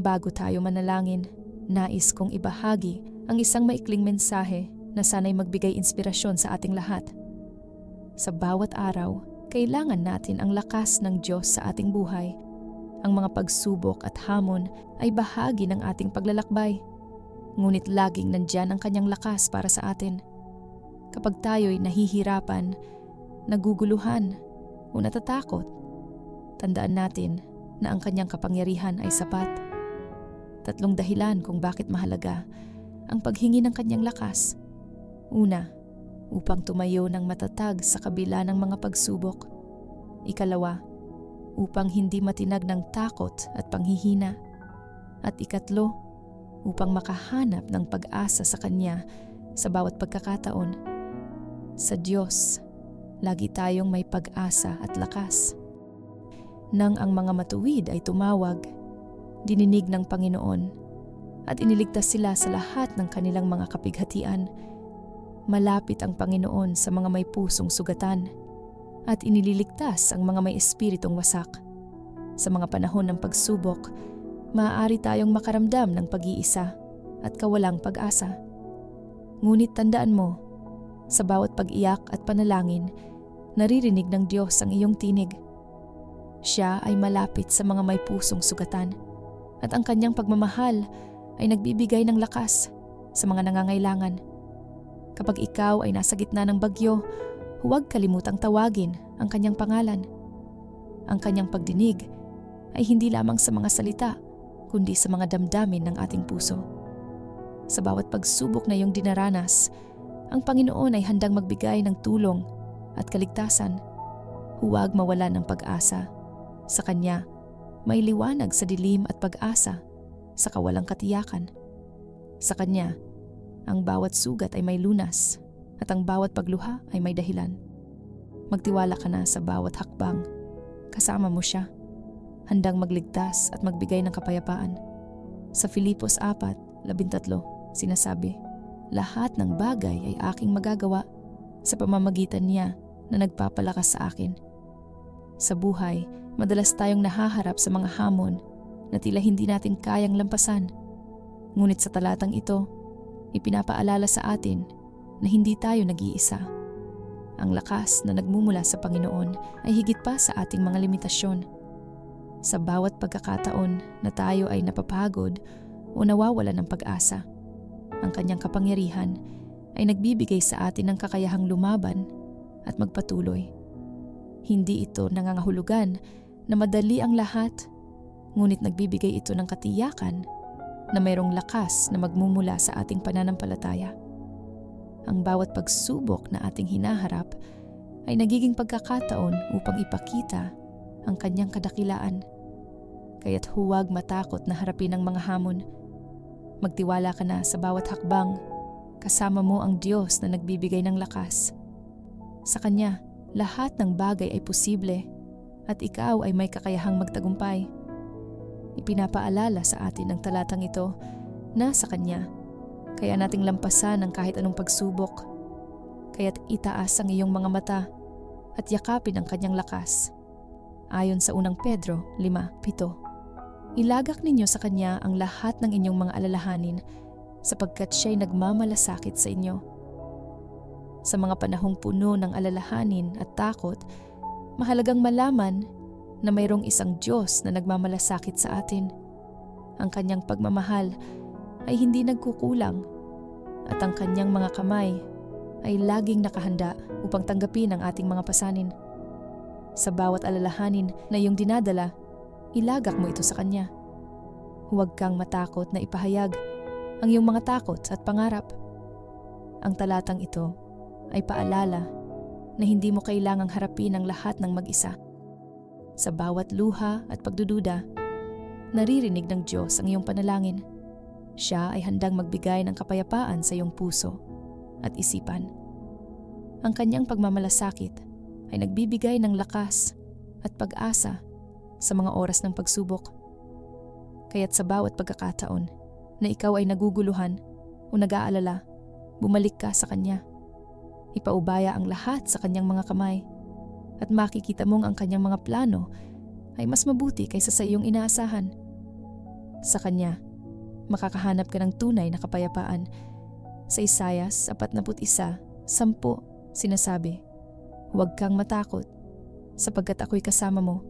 Bago tayo manalangin, nais kong ibahagi ang isang maikling mensahe na sana'y magbigay inspirasyon sa ating lahat. Sa bawat araw, kailangan natin ang lakas ng Diyos sa ating buhay. Ang mga pagsubok at hamon ay bahagi ng ating paglalakbay. Ngunit laging nandyan ang kanyang lakas para sa atin. Kapag tayo'y nahihirapan, naguguluhan, o natatakot, tandaan natin na ang kanyang kapangyarihan ay sapat. Tatlong dahilan kung bakit mahalaga ang paghingi ng kanyang lakas. Una, upang tumayo ng matatag sa kabila ng mga pagsubok. Ikalawa, upang hindi matinag ng takot at panghihina. At ikatlo, upang makahanap ng pag-asa sa Kanya sa bawat pagkakataon. Sa Diyos, lagi tayong may pag-asa at lakas. Nang ang mga matuwid ay tumawag, dininig ng Panginoon at iniligtas sila sa lahat ng kanilang mga kapighatian. Malapit ang Panginoon sa mga may pusong sugatan at inililigtas ang mga may espiritong wasak. Sa mga panahon ng pagsubok, maaari tayong makaramdam ng pag-iisa at kawalang pag-asa. Ngunit tandaan mo, sa bawat pag-iyak at panalangin, naririnig ng Diyos ang iyong tinig. Siya ay malapit sa mga may pusong sugatan at ang kanyang pagmamahal ay nagbibigay ng lakas sa mga nangangailangan. Kapag ikaw ay nasa gitna ng bagyo, huwag kalimutang tawagin ang kanyang pangalan. Ang kanyang pagdinig ay hindi lamang sa mga salita, kundi sa mga damdamin ng ating puso. Sa bawat pagsubok na iyong dinaranas, ang Panginoon ay handang magbigay ng tulong at kaligtasan. Huwag mawalan ng pag-asa. Sa Kanya, may liwanag sa dilim at pag-asa sa kawalang katiyakan. Sa Kanya, ang bawat sugat ay may lunas at ang bawat pagluha ay may dahilan. Magtiwala ka na sa bawat hakbang. Kasama mo siya. Handang magligtas at magbigay ng kapayapaan. Sa Filipos 4, 13, sinasabi, Lahat ng bagay ay aking magagawa sa pamamagitan niya na nagpapalakas sa akin. Sa buhay, madalas tayong nahaharap sa mga hamon na tila hindi natin kayang lampasan. Ngunit sa talatang ito, ipinapaalala sa atin na hindi tayo nag-iisa. Ang lakas na nagmumula sa Panginoon ay higit pa sa ating mga limitasyon. Sa bawat pagkakataon na tayo ay napapagod o nawawala ng pag-asa, ang kanyang kapangyarihan ay nagbibigay sa atin ng kakayahang lumaban at magpatuloy. Hindi ito nangangahulugan na madali ang lahat, ngunit nagbibigay ito ng katiyakan na mayroong lakas na magmumula sa ating pananampalataya. Ang bawat pagsubok na ating hinaharap ay nagiging pagkakataon upang ipakita ang kanyang kadakilaan. Kaya't huwag matakot na harapin ang mga hamon. Magtiwala ka na sa bawat hakbang. Kasama mo ang Diyos na nagbibigay ng lakas. Sa Kanya, lahat ng bagay ay posible at ikaw ay may kakayahang magtagumpay. Ipinapaalala sa atin ng talatang ito na sa Kanya kaya nating lampasan ang kahit anong pagsubok. Kaya't itaas ang iyong mga mata at yakapin ang kanyang lakas. Ayon sa unang Pedro 5.7 Ilagak ninyo sa kanya ang lahat ng inyong mga alalahanin sapagkat siya'y nagmamalasakit sa inyo. Sa mga panahong puno ng alalahanin at takot, mahalagang malaman na mayroong isang Diyos na nagmamalasakit sa atin. Ang kanyang pagmamahal ay hindi nagkukulang at ang kanyang mga kamay ay laging nakahanda upang tanggapin ang ating mga pasanin. Sa bawat alalahanin na iyong dinadala, ilagak mo ito sa kanya. Huwag kang matakot na ipahayag ang iyong mga takot at pangarap. Ang talatang ito ay paalala na hindi mo kailangang harapin ang lahat ng mag-isa. Sa bawat luha at pagdududa, naririnig ng Diyos ang iyong panalangin siya ay handang magbigay ng kapayapaan sa iyong puso at isipan. Ang kanyang pagmamalasakit ay nagbibigay ng lakas at pag-asa sa mga oras ng pagsubok. Kaya't sa bawat pagkakataon na ikaw ay naguguluhan o nag-aalala, bumalik ka sa Kanya. Ipaubaya ang lahat sa Kanyang mga kamay at makikita mong ang Kanyang mga plano ay mas mabuti kaysa sa iyong inaasahan. Sa Kanya, makakahanap ka ng tunay na kapayapaan. Sa Isayas 41, sampu, sinasabi, Huwag kang matakot, sapagkat ako'y kasama mo.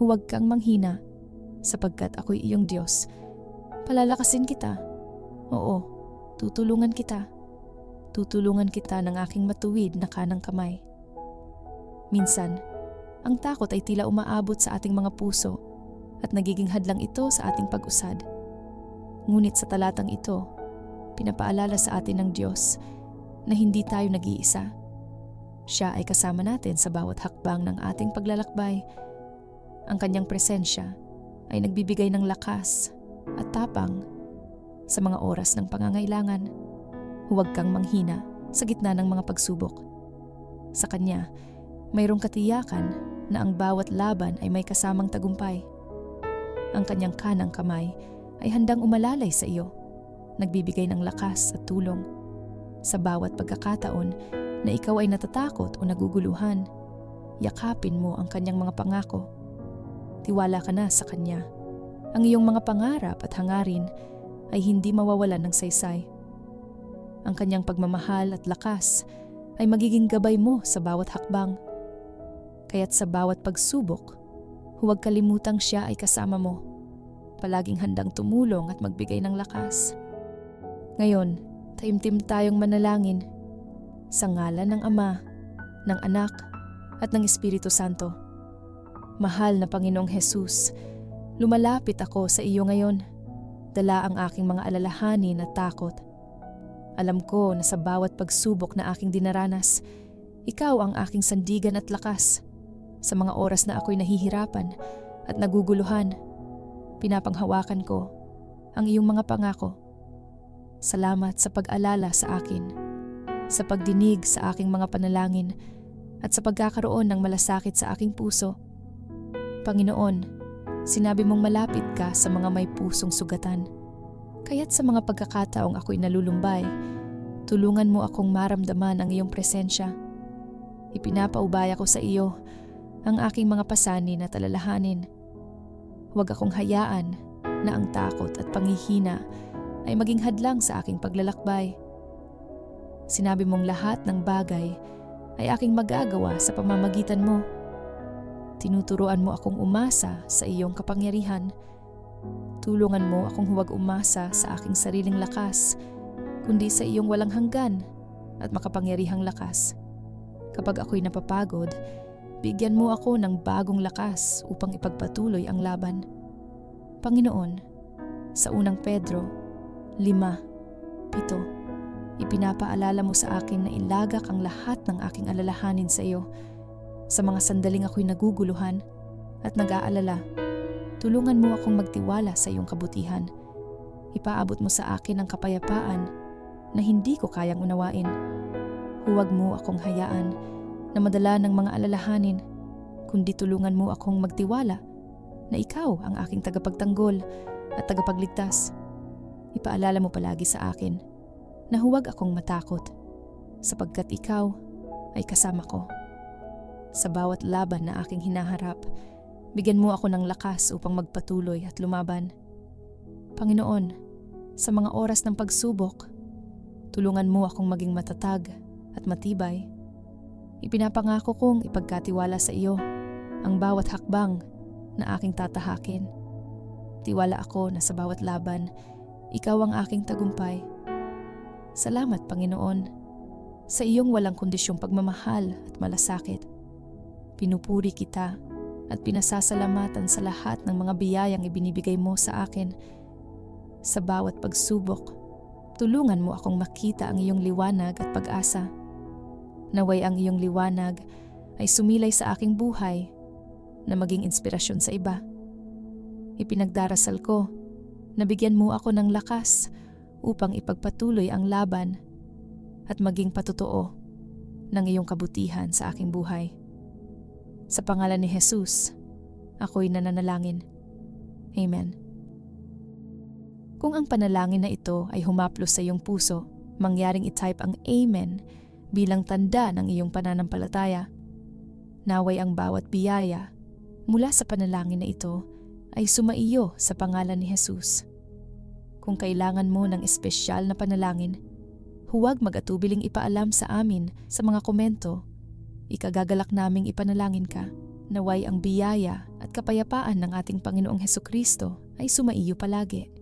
Huwag kang manghina, sapagkat ako'y iyong Diyos. Palalakasin kita. Oo, tutulungan kita. Tutulungan kita ng aking matuwid na kanang kamay. Minsan, ang takot ay tila umaabot sa ating mga puso at nagiging hadlang ito sa ating pag-usad. Ngunit sa talatang ito, pinapaalala sa atin ng Diyos na hindi tayo nag-iisa. Siya ay kasama natin sa bawat hakbang ng ating paglalakbay. Ang kanyang presensya ay nagbibigay ng lakas at tapang sa mga oras ng pangangailangan. Huwag kang manghina sa gitna ng mga pagsubok. Sa kanya, mayroong katiyakan na ang bawat laban ay may kasamang tagumpay. Ang kanyang kanang kamay ay handang umalalay sa iyo, nagbibigay ng lakas at tulong. Sa bawat pagkakataon na ikaw ay natatakot o naguguluhan, yakapin mo ang kanyang mga pangako. Tiwala ka na sa kanya. Ang iyong mga pangarap at hangarin ay hindi mawawalan ng saysay. Ang kanyang pagmamahal at lakas ay magiging gabay mo sa bawat hakbang. Kaya't sa bawat pagsubok, huwag kalimutang siya ay kasama mo. Palaging handang tumulong at magbigay ng lakas. Ngayon, taimtim tayong manalangin sa ngalan ng Ama, ng Anak, at ng Espiritu Santo. Mahal na Panginoong Hesus, lumalapit ako sa iyo ngayon. Dala ang aking mga alalahanin at takot. Alam ko na sa bawat pagsubok na aking dinaranas, ikaw ang aking sandigan at lakas. Sa mga oras na ako'y nahihirapan at naguguluhan, pinapanghawakan ko ang iyong mga pangako. Salamat sa pag-alala sa akin, sa pagdinig sa aking mga panalangin, at sa pagkakaroon ng malasakit sa aking puso. Panginoon, sinabi mong malapit ka sa mga may pusong sugatan. Kaya't sa mga pagkakataong ako'y nalulumbay, tulungan mo akong maramdaman ang iyong presensya. Ipinapaubaya ko sa iyo ang aking mga pasanin at alalahanin. Huwag akong hayaan na ang takot at panghihina ay maging hadlang sa aking paglalakbay. Sinabi mong lahat ng bagay ay aking magagawa sa pamamagitan mo. Tinuturuan mo akong umasa sa iyong kapangyarihan. Tulungan mo akong huwag umasa sa aking sariling lakas, kundi sa iyong walang hanggan at makapangyarihang lakas. Kapag ako'y napapagod, bigyan mo ako ng bagong lakas upang ipagpatuloy ang laban. Panginoon, sa unang Pedro, lima, pito, ipinapaalala mo sa akin na ilagak ang lahat ng aking alalahanin sa iyo. Sa mga sandaling ako'y naguguluhan at nag-aalala, tulungan mo akong magtiwala sa iyong kabutihan. Ipaabot mo sa akin ang kapayapaan na hindi ko kayang unawain. Huwag mo akong hayaan na madala ng mga alalahanin, kundi tulungan mo akong magtiwala na ikaw ang aking tagapagtanggol at tagapagligtas. Ipaalala mo palagi sa akin na huwag akong matakot sapagkat ikaw ay kasama ko. Sa bawat laban na aking hinaharap, bigyan mo ako ng lakas upang magpatuloy at lumaban. Panginoon, sa mga oras ng pagsubok, tulungan mo akong maging matatag at matibay. Ipinapangako kong ipagkatiwala sa iyo ang bawat hakbang na aking tatahakin. Tiwala ako na sa bawat laban, ikaw ang aking tagumpay. Salamat, Panginoon, sa iyong walang kondisyong pagmamahal at malasakit. Pinupuri kita at pinasasalamatan sa lahat ng mga biyayang ibinibigay mo sa akin. Sa bawat pagsubok, tulungan mo akong makita ang iyong liwanag at pag-asa. Naway ang iyong liwanag ay sumilay sa aking buhay na maging inspirasyon sa iba. Ipinagdarasal ko na bigyan mo ako ng lakas upang ipagpatuloy ang laban at maging patotoo ng iyong kabutihan sa aking buhay. Sa pangalan ni Jesus, ako'y nananalangin. Amen. Kung ang panalangin na ito ay humaplos sa iyong puso, mangyaring itype ang Amen bilang tanda ng iyong pananampalataya. Naway ang bawat biyaya mula sa panalangin na ito ay sumaiyo sa pangalan ni Jesus. Kung kailangan mo ng espesyal na panalangin, huwag mag-atubiling ipaalam sa amin sa mga komento. Ikagagalak naming ipanalangin ka. Naway ang biyaya at kapayapaan ng ating Panginoong Heso Kristo ay sumaiyo palagi.